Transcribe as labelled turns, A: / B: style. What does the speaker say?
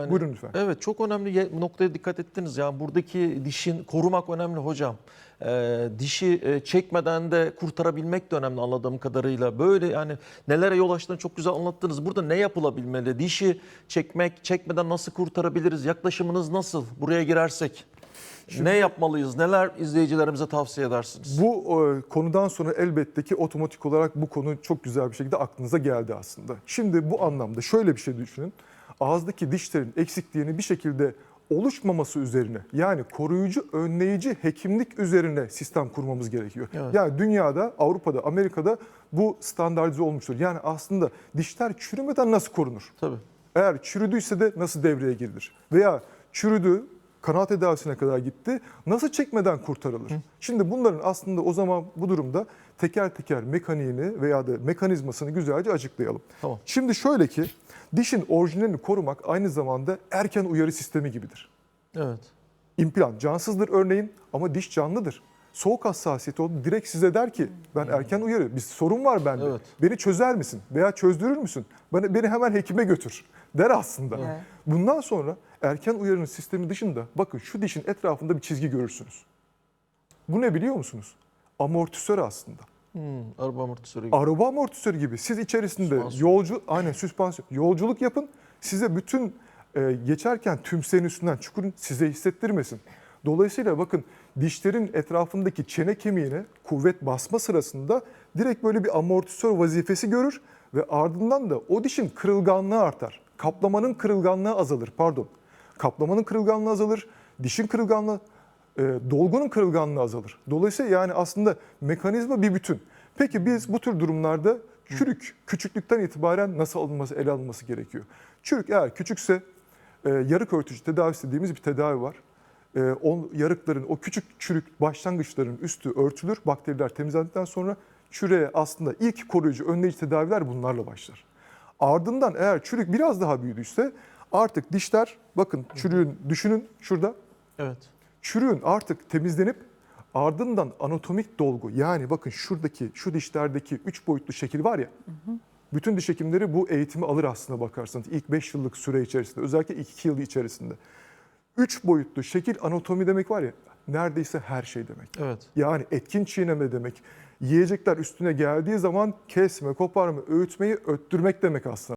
A: Yani-
B: Buyurun lütfen.
A: Evet çok önemli noktaya dikkat ettiniz. Yani buradaki dişin korumak önemli hocam. Ee, dişi e, çekmeden de kurtarabilmek de önemli anladığım kadarıyla. Böyle yani nelere yol açtığını çok güzel anlattınız. Burada ne yapılabilmeli? Dişi çekmek, çekmeden nasıl kurtarabiliriz? Yaklaşımınız nasıl? Buraya girersek ne yapmalıyız? Neler izleyicilerimize tavsiye edersiniz?
B: Bu e, konudan sonra elbette ki otomatik olarak bu konu çok güzel bir şekilde aklınıza geldi aslında. Şimdi bu anlamda şöyle bir şey düşünün. Ağızdaki dişlerin eksikliğini bir şekilde oluşmaması üzerine yani koruyucu, önleyici hekimlik üzerine sistem kurmamız gerekiyor.
A: Evet.
B: Yani dünyada, Avrupa'da, Amerika'da bu standartize olmuştur. Yani aslında dişler çürümeden nasıl korunur?
A: Tabii.
B: Eğer çürüdüyse de nasıl devreye girilir? Veya çürüdü, kanal tedavisine kadar gitti, nasıl çekmeden kurtarılır? Şimdi bunların aslında o zaman bu durumda teker teker mekaniğini veya da mekanizmasını güzelce açıklayalım.
A: Tamam.
B: Şimdi şöyle ki dişin orijinalini korumak aynı zamanda erken uyarı sistemi gibidir.
A: Evet.
B: İmplant cansızdır örneğin ama diş canlıdır. Soğuk hassasiyeti oldu direkt size der ki ben erken uyarı bir sorun var bende.
A: Evet.
B: Beni çözer misin veya çözdürür müsün? Beni, beni hemen hekime götür der aslında.
C: Evet.
B: Bundan sonra erken uyarının sistemi dışında bakın şu dişin etrafında bir çizgi görürsünüz. Bu ne biliyor musunuz? Amortisör aslında.
A: Hmm, araba amortisörü gibi.
B: Araba amortisörü gibi. Siz içerisinde
A: Süspansiyon.
B: yolcu aynen süspansiyon yolculuk yapın. Size bütün e, geçerken tümseyin üstünden çukurun size hissettirmesin. Dolayısıyla bakın dişlerin etrafındaki çene kemiğine kuvvet basma sırasında direkt böyle bir amortisör vazifesi görür ve ardından da o dişin kırılganlığı artar. Kaplamanın kırılganlığı azalır pardon. Kaplamanın kırılganlığı azalır, dişin kırılganlığı e, dolgunun kırılganlığı azalır. Dolayısıyla yani aslında mekanizma bir bütün. Peki biz bu tür durumlarda çürük küçüklükten itibaren nasıl alınması, ele alınması gerekiyor? Çürük eğer küçükse e, yarık örtücü tedavisi dediğimiz bir tedavi var. E, o yarıkların, o küçük çürük başlangıçların üstü örtülür. Bakteriler temizlendikten sonra çürüğe aslında ilk koruyucu, önleyici tedaviler bunlarla başlar. Ardından eğer çürük biraz daha büyüdüyse artık dişler, bakın çürüğün düşünün şurada
A: Evet.
B: çürüğün artık temizlenip ardından anatomik dolgu yani bakın şuradaki şu dişlerdeki 3 boyutlu şekil var ya bütün diş hekimleri bu eğitimi alır aslında bakarsanız ilk 5 yıllık süre içerisinde özellikle ilk 2 yıl içerisinde. 3 boyutlu şekil anatomi demek var ya neredeyse her şey demek.
A: Evet.
B: Yani etkin çiğneme demek. Yiyecekler üstüne geldiği zaman kesme, koparma, öğütmeyi öttürmek demek aslında.